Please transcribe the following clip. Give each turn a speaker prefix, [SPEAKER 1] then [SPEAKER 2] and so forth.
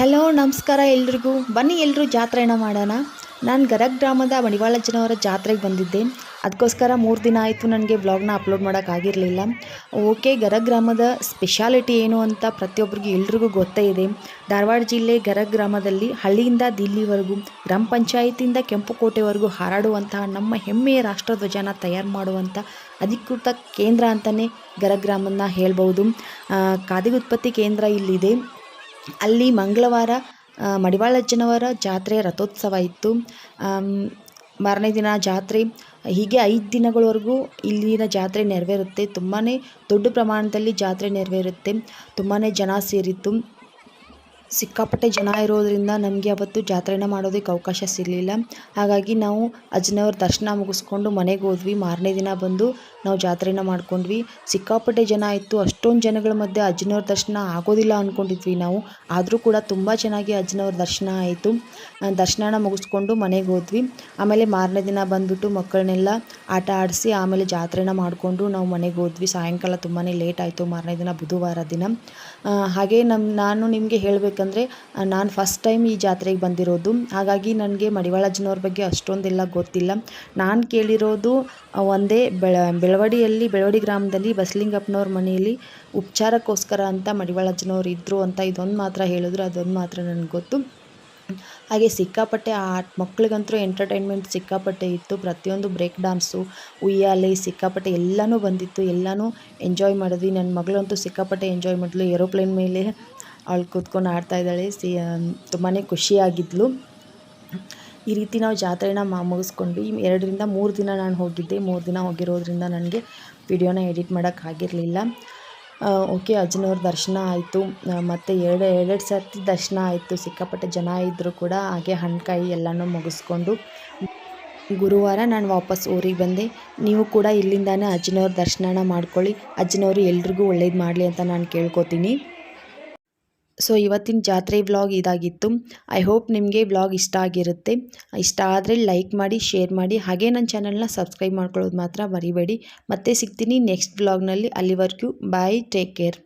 [SPEAKER 1] Hello, ನಮಸ್ಕಾರ ಎಲ್ರಿಗೂ. ಬನ್ನಿ ಎಲ್ಲರೂ ಜಾತ್ರೆನ ಮಾಡೋಣ. ನಾನು ಗರಗ್ ಗ್ರಾಮದ ಮಣಿವಾಳಜ್ಜನವರ ಜಾತ್ರೆಗೆ ಬಂದಿದ್ದೆ. ಅದಕ್ಕೋಸ್ಕರ ಮೂರು ದಿನ ಆಯಿತು ನನಗೆ ವ್ಲಾಗ್ನ ಅಪ್ಲೋಡ್ ಮಾಡೋಕ್ಕಾಗಿರಲಿಲ್ಲ ಓಕೆ, ಗರಗ್ ಗ್ರಾಮದ ಸ್ಪೆಷಾಲಿಟಿ ಏನು ಅಂತ ಪ್ರತಿಯೊಬ್ಬರಿಗೂ ಎಲ್ರಿಗೂ ಗೊತ್ತೇ ಇದೆ. ಧಾರವಾಡ ಜಿಲ್ಲೆ ಗರಗ್ ಗ್ರಾಮದಲ್ಲಿ ಹಳ್ಳಿಯಿಂದ ದಿಲ್ಲಿವರೆಗೂ, ಗ್ರಾಮ ಪಂಚಾಯತಿಯಿಂದ ಕೆಂಪುಕೋಟೆವರೆಗೂ ಹಾರಾಡುವಂತಹ ನಮ್ಮ ಹೆಮ್ಮೆಯ ರಾಷ್ಟ್ರಧ್ವಜನ ತಯಾರು ಮಾಡುವಂಥ ಅಧಿಕೃತ ಕೇಂದ್ರ ಅಂತಲೇ ಗರಗ್ ಗ್ರಾಮನ ಹೇಳ್ಬೋದು. ಖಾದಿ ಉತ್ಪತ್ತಿ ಕೇಂದ್ರ ಇಲ್ಲಿದೆ. ಅಲ್ಲಿ ಮಂಗಳವಾರ ಮಡಿವಾಳಜ್ಜನವರ ಜಾತ್ರೆ ರಥೋತ್ಸವ ಇತ್ತು. ಮಾರನೇ ದಿನ ಜಾತ್ರೆ. ಹೀಗೆ ಐದು ದಿನಗಳವರೆಗೂ ಇಲ್ಲಿನ ಜಾತ್ರೆ ನೆರವೇರುತ್ತೆ. ತುಂಬಾ ದೊಡ್ಡ ಪ್ರಮಾಣದಲ್ಲಿ ಜಾತ್ರೆ ನೆರವೇರುತ್ತೆ. ತುಂಬಾ ಜನ ಸೇರಿತ್ತು ಸಿಕ್ಕಾಪಟ್ಟೆ ಜನ ಇರೋದರಿಂದ ನಮಗೆ ಅವತ್ತು ಜಾತ್ರೆನ ಮಾಡೋದಕ್ಕೆ ಅವಕಾಶ ಸಿಗಲಿಲ್ಲ. ಹಾಗಾಗಿ ನಾವು ಅಜ್ಜನವ್ರ ದರ್ಶನ ಮುಗಿಸ್ಕೊಂಡು ಮನೆಗೆ ಹೋದ್ವಿ. ಮಾರನೇ ದಿನ ಬಂದು ನಾವು ಜಾತ್ರೆನ ಮಾಡ್ಕೊಂಡ್ವಿ. ಸಿಕ್ಕಾಪಟ್ಟೆ ಜನ ಇತ್ತು. ಅಷ್ಟೊಂದು ಜನಗಳ ಮಧ್ಯೆ ಅಜ್ಜನವ್ರ ದರ್ಶನ ಆಗೋದಿಲ್ಲ ಅಂದ್ಕೊಂಡಿದ್ವಿ ನಾವು. ಆದರೂ ಕೂಡ ತುಂಬ ಚೆನ್ನಾಗಿ ಅಜ್ಜನವ್ರ ದರ್ಶನ ಆಯಿತು. ದರ್ಶನನ ಮುಗಿಸ್ಕೊಂಡು ಮನೆಗೆ ಹೋದ್ವಿ. ಆಮೇಲೆ ಮಾರನೇ ದಿನ ಬಂದುಬಿಟ್ಟು ಮಕ್ಕಳನ್ನೆಲ್ಲ ಆಟ ಆಡಿಸಿ ಆಮೇಲೆ ಜಾತ್ರೆನ ಮಾಡಿಕೊಂಡು ನಾವು ಮನೆಗೆ ಹೋದ್ವಿ. ಸಾಯಂಕಾಲ ತುಂಬಾ ಲೇಟ್ ಆಯಿತು ಮಾರನೇ ದಿನ ಬುಧವಾರ ದಿನ. ಹಾಗೆ ನಮ್ಮ ನಾನು ನಿಮಗೆ ಹೇಳಬೇಕಂದ್ರೆ ನಾನು ಫಸ್ಟ್ ಟೈಮ್ ಈ ಜಾತ್ರೆಗೆ ಬಂದಿರೋದು. ಹಾಗಾಗಿ ನನಗೆ ಮಡಿವಾಳಜ್ಜನವ್ರ ಬಗ್ಗೆ ಅಷ್ಟೊಂದೆಲ್ಲ ಗೊತ್ತಿಲ್ಲ. ನಾನು ಕೇಳಿರೋದು ಒಂದೇ ಬೆಳ, ಬೆಳವಡಿಯಲ್ಲಿ, ಬೆಳವಡಿ ಗ್ರಾಮದಲ್ಲಿ ಬಸಲಿಂಗಪ್ಪನವ್ರ ಮನೆಯಲ್ಲಿ ಉಪಚಾರಕ್ಕೋಸ್ಕರ ಅಂತ ಮಡಿವಾಳಜ್ಜನವ್ರು ಇದ್ದರು ಅಂತ ಇದೊಂದು ಮಾತ್ರ ಹೇಳಿದ್ರು, ಅದೊಂದು ಮಾತ್ರ ನನಗೆ ಗೊತ್ತು. ಹಾಗೆ ಸಿಕ್ಕಾಪಟ್ಟೆ ಆ ಮಕ್ಳಿಗಂತೂ ಎಂಟರ್ಟೈನ್ಮೆಂಟ್ ಸಿಕ್ಕಾಪಟ್ಟೆ ಇತ್ತು. ಪ್ರತಿಯೊಂದು ಬ್ರೇಕ್ ಡಾನ್ಸು ಉಯ್ಯಾಲೆ ಸಿಕ್ಕಾಪಟ್ಟೆ ಎಲ್ಲನೂ ಬಂದಿತ್ತು. ಎಲ್ಲನೂ ಎಂಜಾಯ್ ಮಾಡಿದ್ವಿ. ನನ್ನ ಮಗಳಂತೂ ಸಿಕ್ಕಾಪಟ್ಟೆ ಎಂಜಾಯ್ ಮಾಡಿದ್ಲು. ಏರೋಪ್ಲೇನ್ ಮೇಲೆ ಅವಳು ಕೂತ್ಕೊಂಡು ಆಡ್ತಾ ಇದ್ದಾಳೆ. ಸಿ ತುಂಬಾ ಖುಷಿಯಾಗಿದ್ಲು. ಈ ರೀತಿ ನಾವು ಜಾತ್ರೆನ ಮಾ, ಮುಗಿಸ್ಕೊಂಡ್ವಿ. ಎರಡರಿಂದ ಮೂರು ದಿನ ನಾನು ಹೋಗಿದ್ದೆ. ಮೂರು ದಿನ ಹೋಗಿರೋದ್ರಿಂದ ನನಗೆ ವಿಡಿಯೋನ ಎಡಿಟ್ ಮಾಡೋಕ್ಕಾಗಿರಲಿಲ್ಲ ಓಕೆ, ಅಜ್ಜನವ್ರ ದರ್ಶನ ಆಯಿತು. ಮತ್ತು ಎರಡು ಎರಡೆರಡು ಸರ್ತಿ ದರ್ಶನ ಆಯಿತು. ಸಿಕ್ಕಾಪಟ್ಟೆ ಜನ ಇದ್ದರೂ ಕೂಡ. ಹಾಗೆ ಹಣ್ಣುಕಾಯಿ ಎಲ್ಲನೂ ಮುಗಿಸ್ಕೊಂಡು ಗುರುವಾರ ನಾನು ವಾಪಸ್ ಊರಿಗೆ ಬಂದೆ. ನೀವು ಕೂಡ ಇಲ್ಲಿಂದಾನೆ ಅಜ್ಜನವ್ರ ದರ್ಶನನ ಮಾಡ್ಕೊಳ್ಳಿ. ಅಜ್ಜನವರು ಎಲ್ರಿಗೂ ಒಳ್ಳೇದು ಮಾಡಲಿ ಅಂತ ನಾನು ಕೇಳ್ಕೊತೀನಿ. ಸೊ ಇವತ್ತಿನ ಜಾತ್ರೆ ವ್ಲಾಗ್ ಇದಾಗಿತ್ತು. ಐ ಹೋಪ್ ನಿಮಗೆ ವ್ಲಾಗ್ ಇಷ್ಟ ಆಗಿರುತ್ತೆ. ಇಷ್ಟ ಆದರೆ ಲೈಕ್ ಮಾಡಿ ಶೇರ್ ಮಾಡಿ. ಹಾಗೆ ನನ್ನ ಚಾನಲ್ನ ಸಬ್ಸ್ಕ್ರೈಬ್ ಮಾಡ್ಕೊಳ್ಳೋದು ಮಾತ್ರ ಮರಿಬೇಡಿ. ಮತ್ತೆ ಸಿಗ್ತೀನಿ ನೆಕ್ಸ್ಟ್ ವ್ಲಾಗ್ನಲ್ಲಿ ಅಲ್ಲಿವರೆಗೂ ಬಾಯ್ ಟೇಕ್ ಕೇರ್